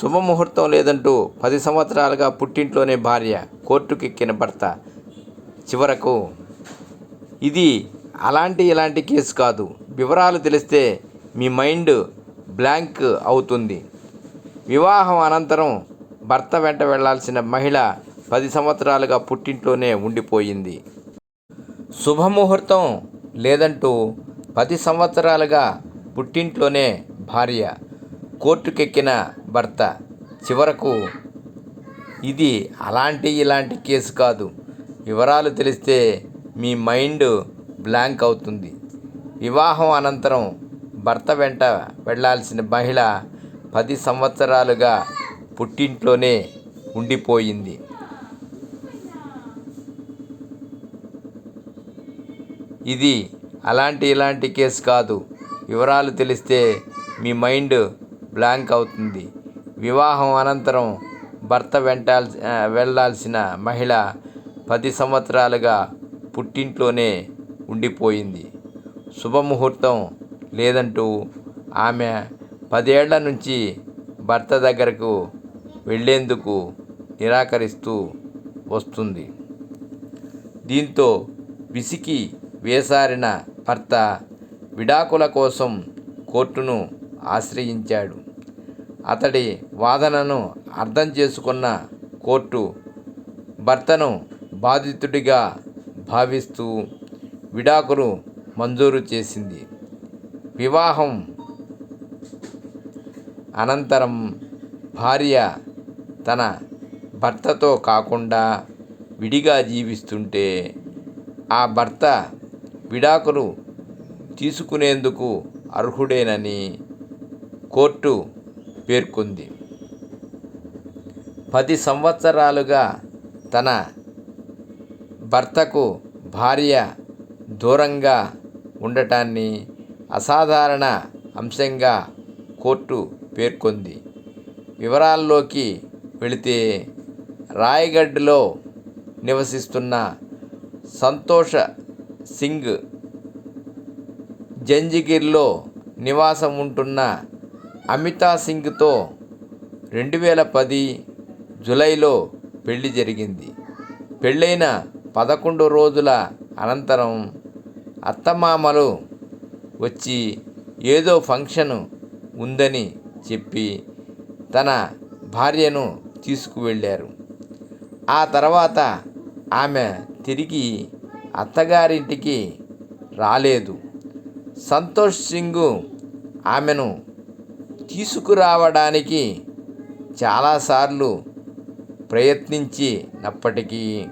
శుభముహూర్తం లేదంటూ పది సంవత్సరాలుగా పుట్టింట్లోనే భార్య కోర్టుకెక్కిన భర్త. చివరకు ఇది అలాంటి ఇలాంటి కేసు కాదు. వివరాలు తెలిస్తే మీ మైండ్ బ్లాంక్ అవుతుంది. వివాహం అనంతరం భర్త వెంట వెళ్ళాల్సిన మహిళ పది సంవత్సరాలుగా పుట్టింట్లోనే ఉండిపోయింది. శుభముహూర్తం లేదంటూ పది సంవత్సరాలుగా పుట్టింట్లోనే భార్య కోర్టుకెక్కిన భర్త. చివరకు ఇది అలాంటి ఇలాంటి కేసు కాదు. వివరాలు తెలిస్తే మీ మైండ్ బ్లాంక్ అవుతుంది. వివాహం అనంతరం భర్త వెంట వెళ్ళాల్సిన మహిళ పది సంవత్సరాలుగా పుట్టింట్లోనే ఉండిపోయింది. ఇది అలాంటి ఇలాంటి కేసు కాదు. వివరాలు తెలిస్తే మీ మైండ్ బ్లాంక్ అవుతుంది. వివాహం అనంతరం భర్త వెంటాల్ వెళ్ళాల్సిన మహిళ పది సంవత్సరాలుగా పుట్టింట్లోనే ఉండిపోయింది. శుభముహూర్తం లేదంటూ ఆమె పదేళ్ళ నుంచి భర్త దగ్గరకు వెళ్ళేందుకు నిరాకరిస్తూ వస్తుంది. దీంతో విసికి వేసారిన భర్త విడాకుల కోసం కోర్టును ఆశ్రయించాడు. అతడి వాదనను అర్థం చేసుకున్న కోర్టు భర్తను బాధితుడిగా భావిస్తూ విడాకులు మంజూరు చేసింది. వివాహం అనంతరం భార్య తన భర్తతో కాకుండా విడిగా జీవిస్తుంటే ఆ భర్త విడాకులు తీసుకునేందుకు అర్హుడేనని కోర్టు పేర్కొంది. పది సంవత్సరాలుగా తన భర్తకు భార్య దూరంగా ఉండటాన్ని అసాధారణ అంశంగా కోర్టు పేర్కొంది. వివరాల్లోకి వెళితే రాయగఢ్లో నివసిస్తున్న సంతోష సింగ్ జంజిగిర్లో నివాసం ఉంటున్న అమితా సింగ్తో రెండు వేల పది జులైలో పెళ్ళి జరిగింది. పెళ్ళైన పదకొండు రోజుల అనంతరం అత్తమామలు వచ్చి ఏదో ఫంక్షన్ ఉందని చెప్పి తన భార్యను తీసుకువెళ్ళారు. ఆ తర్వాత ఆమె తిరిగి అత్తగారింటికి రాలేదు. సంతోష్ సింగ్ ఆమెను తీసుకురావడానికి చాలాసార్లు ప్రయత్నించినప్పటికీ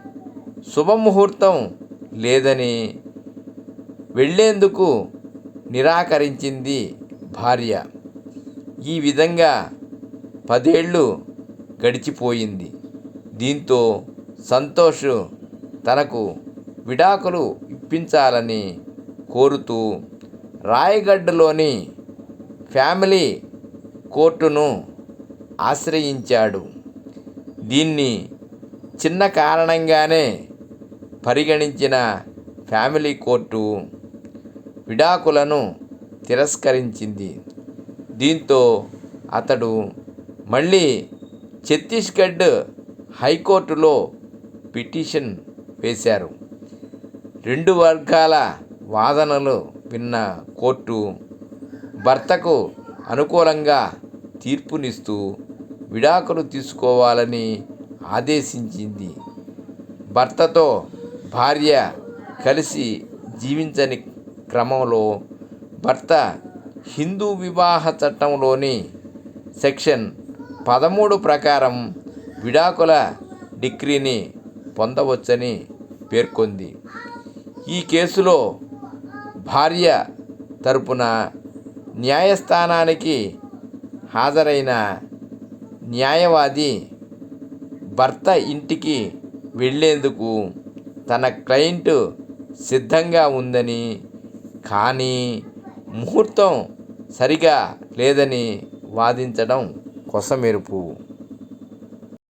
శుభముహూర్తం లేదని వెళ్ళేందుకు నిరాకరించింది భార్య. ఈ విధంగా పదేళ్ళు గడిచిపోయింది. దీంతో సంతోష్ తనకు విడాకులు ఇప్పించాలని కోరుతూ రాయగడ్డలోని ఫ్యామిలీ కోర్టును ఆశ్రయించాడు. దీన్ని చిన్న కారణంగానే పరిగణించిన ఫ్యామిలీ కోర్టు విడాకులను తిరస్కరించింది. దీంతో అతడు మళ్ళీ ఛత్తీస్గఢ్ హైకోర్టులో పిటిషన్ వేశారు. రెండు వర్గాల వాదనలు విన్న కోర్టు భర్తకు అనుకూలంగా తీర్పునిస్తూ విడాకులు తీసుకోవాలని ఆదేశించింది. భర్తతో భార్య కలిసి జీవించని క్రమంలో భర్త హిందూ వివాహ చట్టంలోని సెక్షన్ పదమూడు ప్రకారం విడాకుల డిగ్రీని పొందవచ్చని పేర్కొంది. ఈ కేసులో భార్య తరపున న్యాయస్థానానికి హాజరైన న్యాయవాది భర్త ఇంటికి వెళ్ళేందుకు తన క్లయింట్ సిద్ధంగా ఉందని కానీ ముహూర్తం సరిగా లేదని వాదించడం కొసమెరుపు.